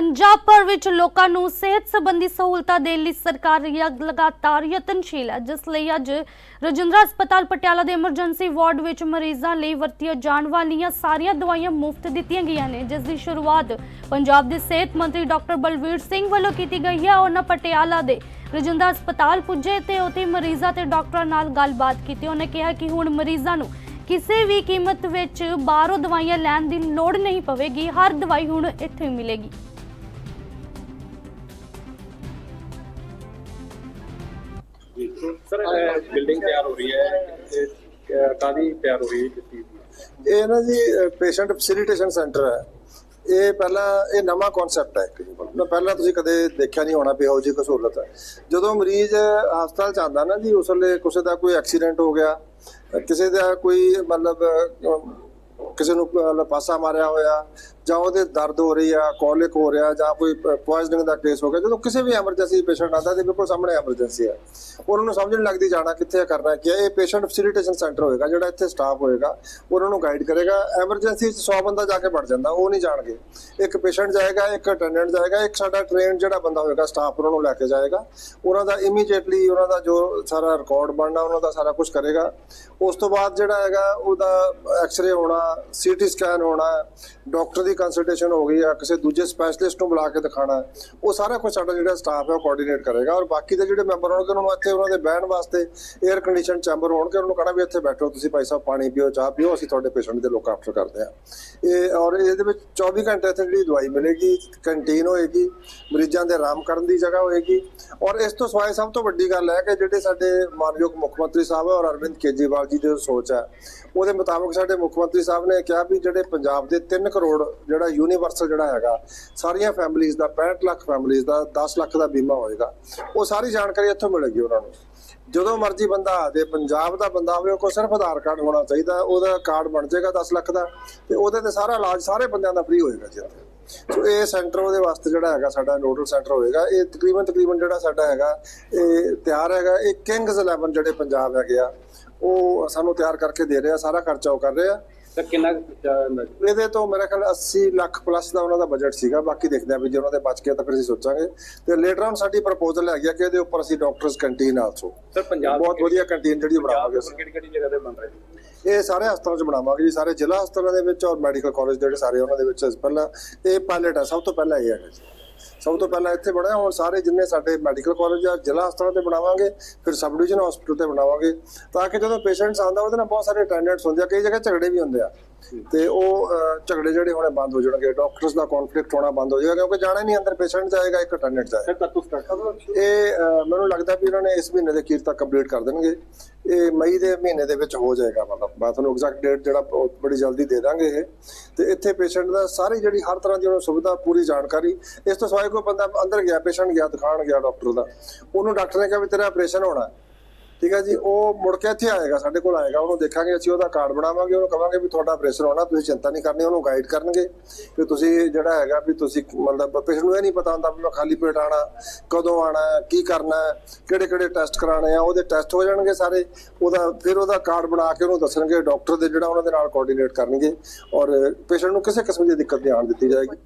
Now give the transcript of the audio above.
ਪੰਜਾਬ ਭਰ ਵਿੱਚ ਲੋਕਾਂ ਨੂੰ ਸਿਹਤ ਸੰਬੰਧੀ ਸਹੂਲਤਾਂ ਦੇਣ ਲਈ ਸਰਕਾਰ ਲਗਾਤਾਰ ਯਤਨਸ਼ੀਲ ਹੈ, ਜਿਸ ਲਈ ਅੱਜ ਰਜਿੰਦਰਾ ਹਸਪਤਾਲ ਪਟਿਆਲਾ ਦੇ ਐਮਰਜੈਂਸੀ ਵਾਰਡ ਵਿੱਚ ਮਰੀਜ਼ਾਂ ਲਈ ਵਰਤੀਆਂ ਜਾਣ ਵਾਲੀਆਂ ਸਾਰੀਆਂ ਦਵਾਈਆਂ ਮੁਫਤ ਦਿੱਤੀਆਂ ਗਈਆਂ ਨੇ, ਜਿਸ ਦੀ ਸ਼ੁਰੂਆਤ ਪੰਜਾਬ ਦੇ ਸਿਹਤ ਮੰਤਰੀ ਡਾਕਟਰ ਬਲਵੀਰ ਸਿੰਘ ਵੱਲੋਂ ਕੀਤੀ ਗਈ ਹੈ। ਉਹਨਾਂ ਪਟਿਆਲਾ ਦੇ ਰਜਿੰਦਰਾ ਹਸਪਤਾਲ ਪੁੱਜੇ ਤੇ ਉੱਥੇ ਮਰੀਜ਼ਾਂ ਤੇ ਡਾਕਟਰਾਂ ਨਾਲ ਗੱਲਬਾਤ ਕੀਤੀ। ਉਹਨੇ ਕਿਹਾ ਕਿ ਹੁਣ ਮਰੀਜ਼ਾਂ ਨੂੰ ਕਿਸੇ ਵੀ ਕੀਮਤ ਵਿੱਚ ਬਾਹਰੋਂ ਦਵਾਈਆਂ ਲੈਣ ਦੀ ਲੋੜ ਨਹੀਂ ਪਵੇਗੀ। ਹਰ ਦਵਾਈ ਹੁਣ ਇੱਥੇ ਮਿਲੇਗੀ। ਸਰ ਬਿਲਡਿੰਗ ਤਿਆਰ ਹੋ ਰਹੀ ਹੈ ਕਾਦੀ ਤਿਆਰ ਹੋ ਰਹੀ ਹੈ ਕਿਸ ਚੀਜ਼ ਦੀ ਇਹ ਨਾ ਜੀ ਪੇਸ਼ੈਂਟ ਫੈਸਿਲਿਟੇਸ਼ਨ ਸੈਂਟਰ ਹੈ। ਇਹ ਪਹਿਲਾਂ, ਇਹ ਨਵਾਂ ਕਨਸੈਪਟ ਹੈ ਕਿਸੇ ਪਹਿਲਾਂ ਤੁਸੀਂ ਕਦੇ ਦੇਖਿਆ ਨਹੀਂ ਹੋਣਾ ਵੀ ਇਹੋ ਜਿਹੀ ਸਹੂਲਤ ਹੈ। ਜਦੋਂ ਮਰੀਜ਼ ਹਸਪਤਾਲ ਚ ਆਉਂਦਾ ਨਾ ਜੀ, ਉਸ ਵੇਲੇ ਕਿਸੇ ਦਾ ਕੋਈ ਐਕਸੀਡੈਂਟ ਹੋ ਗਿਆ, ਕਿਸੇ ਦਾ ਕੋਈ ਮਤਲਬ ਕਿਸੇ ਨੂੰ ਪਾਸਾ ਮਾਰਿਆ ਹੋਇਆ ਜਾਂ ਉਹਦੇ ਦਰਦ ਹੋ ਰਹੀ ਆ ਕੋਲਿਕ ਹੋ ਰਿਹਾ, ਜਾਂ ਕੋਈ ਪੋਇਜ਼ਨਿੰਗ ਦਾ ਕੇਸ ਹੋ ਗਿਆ, ਜਦੋਂ ਕਿਸੇ ਵੀ ਐਮਰਜੈਂਸੀ ਪੇਸ਼ੈਂਟ ਆਉਂਦਾ ਤੇ ਬਿਲਕੁਲ ਸਾਹਮਣੇ ਐਮਰਜੈਂਸੀ ਹੈ ਉਹਨਾਂ ਨੂੰ ਸਮਝ ਨਹੀਂ ਲੱਗਦੀ ਜਾਣਾ ਕਿੱਥੇ ਕਰਨਾ ਕੀ ਹੈ ਇਹ ਪੇਸ਼ੈਂਟ ਫੈਸਿਲਿਟੇਸ਼ਨ ਸੈਂਟਰ ਹੋਏਗਾ, ਜਿਹੜਾ ਇੱਥੇ ਸਟਾਫ ਹੋਏਗਾ, ਉਹਨਾਂ ਨੂੰ ਗਾਈਡ ਕਰੇਗਾ ਐਮਰਜੈਂਸੀ 'ਚ 100 ਬੰਦਾ ਜਾ ਕੇ ਵੜ ਜਾਂਦਾ, ਉਹ ਨਹੀਂ ਜਾਣਗੇ। ਇੱਕ ਪੇਸ਼ੈਂਟ ਜਾਏਗਾ, ਇੱਕ ਅਟੈਂਡੈਂਟ ਜਾਏਗਾ, ਇੱਕ ਸਾਡਾ ਟ੍ਰੇਨ ਜਿਹੜਾ ਬੰਦਾ ਹੋਏਗਾ ਸਟਾਫ ਉਹਨਾਂ ਨੂੰ ਲੈ ਕੇ ਜਾਏਗਾ। ਉਹਨਾਂ ਦਾ ਇਮੀਡੀਏਟਲੀ ਉਹਨਾਂ ਦਾ ਜੋ ਸਾਰਾ ਰਿਕਾਰਡ ਬਣਨਾ, ਉਹਨਾਂ ਦਾ ਸਾਰਾ ਕੁਝ ਕਰੇਗਾ। ਉਸ ਤੋਂ ਬਾਅਦ ਜਿਹੜਾ ਹੈਗਾ, ਉਹਦਾ ਐਕਸ-ਰੇ ਹੋਣਾ ਸੀਟੀ ਸਕੈਨ ਹੋਣਾ ਡਾਕਟਰ ਦੀ ਕੰਸਲਟੇਸ਼ਨ ਹੋ ਗਈ ਆ, ਕਿਸੇ ਦੂਜੇ ਸਪੈਸ਼ਲਿਸਟ ਨੂੰ ਬੁਲਾ ਕੇ ਦਿਖਾਣਾ ਉਹ ਸਾਰਾ ਕੁਝ ਸਾਡਾ ਜਿਹੜਾ ਸਟਾਫ ਹੈ ਉਹ ਕੋਆਰਡੀਨੇਟ ਕਰੇਗਾ ਔਰ ਬਾਕੀ ਦੇ ਜਿਹੜੇ ਮੈਂਬਰ ਹੋਣਗੇ, ਉਹਨਾਂ ਨੂੰ ਇੱਥੇ ਉਹਨਾਂ ਦੇ ਬਹਿਣ ਵਾਸਤੇ 에ਅਰ ਕੰਡੀਸ਼ਨ ਚੈਂਬਰ ਹੋਣਗੇ, ਉਹਨਾਂ ਨੂੰ ਕਹਣਾ ਵੀ ਇੱਥੇ ਬੈਠੋ, ਤੁਸੀਂ ਭਾਈ ਸਾਹਿਬ ਪਾਣੀ ਪੀਓ, ਚਾਹ ਪੀਓ, ਅਸੀਂ ਤੁਹਾਡੇ ਪੇਸ਼ੈਂਟ ਦੇ ਲੋਕ ਆਫਟਰ ਕਰਦੇ ਆ ਇਹ ਔਰ ਇਹਦੇ ਵਿੱਚ 24 ਘੰਟੇ ਇੱਥੇ ਜਿਹੜੀ ਦਵਾਈ ਮਿਲੇਗੀ ਕੰਟੀਨ ਹੋਏਗੀ, ਮਰੀਜ਼ਾਂ ਦੇ ਆਰਾਮ ਕਰਨ ਦੀ ਜਗ੍ਹਾ ਹੋਏਗੀ। ਔਰ ਇਸ ਤੋਂ ਸਿਵਾਏ ਸਭ ਤੋਂ ਵੱਡੀ ਗੱਲ ਹੈ ਕਿ ਜਿਹੜੇ ਸਾਡੇ ਮਾਨਯੋਗ ਮੁੱਖ ਮੰਤਰੀ ਸਾਹਿਬ ਔਰ ਅਰਵਿੰਦ ਕੇਜਰੀਵਾਲ ਜੀ ਦੀ ਸੋਚ ਹੈ, ਉਹਦੇ ਮੁਤਾਬਕ ਸਾਡੇ ਮੁੱਖ ਮੰਤਰੀ ਸਾਹਿਬ ਨੇ ਕਿਹਾ ਵੀ ਜਿਹੜੇ ਪੰਜਾਬ ਦੇ 3 ਕਰੋੜ ਜਿਹੜਾ ਯੂਨੀਵਰਸਲ ਜਿਹੜਾ ਹੈਗਾ, ਸਾਰੀਆਂ ਫੈਮਿਲੀਆਂ ਦਾ 65 ਲੱਖ ਫੈਮਿਲੀਆਂ ਦਾ 10 ਲੱਖ ਦਾ ਬੀਮਾ ਹੋਏਗਾ ਉਹ ਸਾਰੀ ਜਾਣਕਾਰੀ ਇੱਥੋਂ ਮਿਲੇਗੀ ਉਹਨਾਂ ਨੂੰ। ਜਦੋਂ ਮਰਜ਼ੀ ਬੰਦਾ ਆ ਪੰਜਾਬ ਦਾ ਬੰਦਾ ਹੋਵੇ ਕੋਲ ਸਿਰਫ ਆਧਾਰ ਕਾਰਡ ਹੋਣਾ ਚਾਹੀਦਾ, ਉਹਦਾ ਕਾਰਡ ਬਣ ਜਾਏਗਾ 10 ਲੱਖ ਦਾ, ਤੇ ਉਹਦੇ ਤੇ ਸਾਰਾ ਇਲਾਜ ਸਾਰੇ ਬੰਦਿਆਂ ਦਾ ਫ੍ਰੀ ਹੋਏਗਾ ਜੀ ਸੋ ਇਹ ਸੈਂਟਰ ਉਹਦੇ ਵਾਸਤੇ ਜਿਹੜਾ ਹੈਗਾ, ਸਾਡਾ ਨੋਡਲ ਸੈਂਟਰ ਹੋਏਗਾ। ਇਹ ਤਕਰੀਬਨ ਤਕਰੀਬਨ ਜਿਹੜਾ ਸਾਡਾ ਹੈਗਾ, ਇਹ ਤਿਆਰ ਹੈਗਾ। ਇਹ ਕਿੰਗਸ 11 ਜਿਹੜੇ ਪੰਜਾਬ ਹੈਗੇ ਆ, ਉਹ ਸਾਨੂੰ ਤਿਆਰ ਕਰਕੇ ਦੇ ਰਿਹਾ ਸਾਰਾ ਖਰਚਾ ਉਹ ਕਰ ਰਿਹਾ ਆ ਸਰ ਕਿੰਨਾ ਕੁ ਖਰਚਾ ਆਉਂਦਾ ਜੀ? ਇਹਦੇ ਤੋਂ ਮੇਰੇ ਖਿਆਲ 80 ਲੱਖ ਪਲੱਸ ਦਾ ਉਹਨਾਂ ਦਾ ਬਜਟ ਸੀਗਾ ਬਾਕੀ ਦੇਖਦੇ ਆ ਵੀ ਜੇ ਉਹਨਾਂ ਦੇ ਬਚ ਗਿਆ ਤਾਂ ਫਿਰ ਅਸੀਂ ਸੋਚਾਂਗੇ। ਤੇ ਲੇਟਰ ਔਨ ਸਾਡੀ ਪ੍ਰਪੋਜ਼ਲ ਹੈਗੀ ਆ ਕਿ ਇਹਦੇ ਉੱਪਰ ਅਸੀਂ doctors canteen also sir Punjab ਬਹੁਤ ਵਧੀਆ ਕੰਟੀਨ ਜਿਹੜੀ ਬਣਾਵਾਂਗੇ ਅਸੀਂ। ਕਿਹੜੀ ਕਿਹੜੀ ਜਗ੍ਹਾ ਤੇ ਬਣ ਰਿਹਾ ਜੀ ਇਹ ਸਾਰੇ ਹਸਪਤਾਲਾਂ 'ਚ ਬਣਾਵਾਂਗੇ ਜੀ ਸਾਰੇ ਜ਼ਿਲ੍ਹਾ ਹਸਪਤਾਲਾਂ ਦੇ ਵਿੱਚ ਔਰ ਮੈਡੀਕਲ ਕਾਲਜ ਜਿਹੜੇ ਸਾਰੇ ਉਹਨਾਂ ਦੇ ਵਿੱਚ ਪਹਿਲਾਂ ਇਹ ਪਾਇਲਟ ਹੈ ਸਭ ਤੋਂ ਪਹਿਲਾਂ ਇਹ ਹੈਗਾ ਜੀ। ਸਭ ਤੋਂ ਪਹਿਲਾਂ ਇੱਥੇ ਬਣਿਆ, ਹੁਣ ਸਾਰੇ ਜਿੰਨੇ ਸਾਡੇ ਮੈਡੀਕਲ ਕਾਲਜ ਆ, ਜ਼ਿਲ੍ਹਾ ਹਸਪਤਾਲਾਂ ਤੇ ਬਣਾਵਾਂਗੇ, ਫਿਰ ਸਬ ਡਿਵੀਜ਼ਨ ਹਸਪੀਟਲ ਤੇ ਬਣਾਵਾਂਗੇ। ਤਾਂ ਕਿ ਜਦੋਂ ਪੇਸ਼ੈਂਟਸ ਆਉਂਦਾ, ਉਹਦੇ ਨਾਲ ਬਹੁਤ ਸਾਰੇ ਅਟੈਂਡੈਂਟਸ ਹੁੰਦੇ ਆ, ਕਈ ਜਗ੍ਹਾ ਝਗੜੇ ਵੀ ਹੁੰਦੇ ਆ। ਤੇ ਉਹ ਝਗੜੇ ਜਿਹੜੇ ਹੋਣੇ ਬੰਦ ਹੋ ਜਾਣਗੇ ਡਾਕਟਰਸ ਦਾ ਕਨਫਲਿਕਟ ਹੋਣਾ ਬੰਦ ਹੋ ਜਾਏਗਾ ਕਿਉਂਕਿ ਜਾਣਾ ਨਹੀਂ ਅੰਦਰ ਪੇਸ਼ੈਂਟ ਜਾਏਗਾ ਇੱਕ ਅਟੈਂਡੈਂਟ ਜਾਏਗਾ। ਇਹ ਮੈਨੂੰ ਲੱਗਦਾ ਵੀ ਇਹਨਾਂ ਨੇ ਇਸ ਮਹੀਨੇ ਦੇ ਅਖੀਰ ਤੱਕ ਕੰਪਲੀਟ ਕਰ ਦੇਣਗੇ। ਇਹ ਮਈ ਦੇ ਮਹੀਨੇ ਦੇ ਵਿੱਚ ਹੋ ਜਾਏਗਾ ਮਤਲਬ ਮੈਂ ਤੁਹਾਨੂੰ ਐਗਜ਼ੈਕਟ ਡੇਟ ਜਿਹੜਾ ਬੜੀ ਜਲਦੀ ਦੇ ਦਾਂਗੇ ਇਹ। ਤੇ ਇੱਥੇ ਪੇਸ਼ੈਂਟ ਦਾ ਸਾਰੀ ਜਿਹੜੀ ਹਰ ਤਰ੍ਹਾਂ ਦੀ ਉਹਨੂੰ ਸੁਵਿਧਾ ਪੂਰੀ ਜਾਣਕਾਰੀ ਇਸ ਤੋਂ ਸਿਵਾਏ ਕੋਈ ਬੰਦਾ ਅੰਦਰ ਗਿਆ ਪੇਸ਼ੈਂਟ ਗਿਆ ਦਿਖਾਣ ਗਿਆ ਡਾਕਟਰ ਦਾ ਉਹਨੂੰ ਡਾਕਟਰ ਨੇ ਕਿਹਾ ਵੀ ਤੇਰਾ ਆਪਰੇਸ਼ਨ ਹੋਣਾ। ਠੀਕ ਹੈ ਜੀ, ਉਹ ਮੁੜ ਕੇ ਇੱਥੇ ਆਏਗਾ, ਸਾਡੇ ਕੋਲ ਆਏਗਾ, ਉਹਨੂੰ ਦੇਖਾਂਗੇ, ਅਸੀਂ ਉਹਦਾ ਕਾਰਡ ਬਣਾਵਾਂਗੇ, ਉਹਨੂੰ ਕਵਾਂਗੇ ਵੀ ਤੁਹਾਡਾ ਪ੍ਰੈਸ਼ਰ ਹੋਣਾ ਤੁਸੀਂ ਚਿੰਤਾ ਨਹੀਂ ਕਰਨੀ, ਉਹਨੂੰ ਗਾਈਡ ਕਰਨਗੇ। ਕਿ ਤੁਸੀਂ ਜਿਹੜਾ ਹੈਗਾ ਵੀ ਤੁਸੀਂ ਮਤਲਬ ਪੇਸ਼ੈਂਟ ਨੂੰ ਇਹ ਨਹੀਂ ਪਤਾ ਹੁੰਦਾ ਵੀ ਮੈਂ ਖਾਲੀ ਪੇਟ ਆਣਾ ਕਦੋਂ ਆਣਾ ਕੀ ਕਰਨਾ, ਕਿਹੜੇ ਕਿਹੜੇ ਟੈਸਟ ਕਰਾਣੇ ਆ, ਉਹਦੇ ਟੈਸਟ ਹੋ ਜਾਣਗੇ ਸਾਰੇ। ਉਹਦਾ, ਫਿਰ ਉਹਦਾ ਕਾਰਡ ਬਣਾ ਕੇ ਉਹਨੂੰ ਦੱਸਣਗੇ ਡਾਕਟਰ ਦੇ ਜਿਹੜਾ ਉਹਨਾਂ ਦੇ ਨਾਲ ਕੋਆਰਡੀਨੇਟ ਕਰਨਗੇ, ਔਰ ਪੇਸ਼ੈਂਟ ਨੂੰ ਕਿਸੇ ਕਿਸਮ ਦੀ ਦਿੱਕਤ ਨਹੀਂ ਆਉਣ ਦਿੱਤੀ ਜਾਏਗੀ।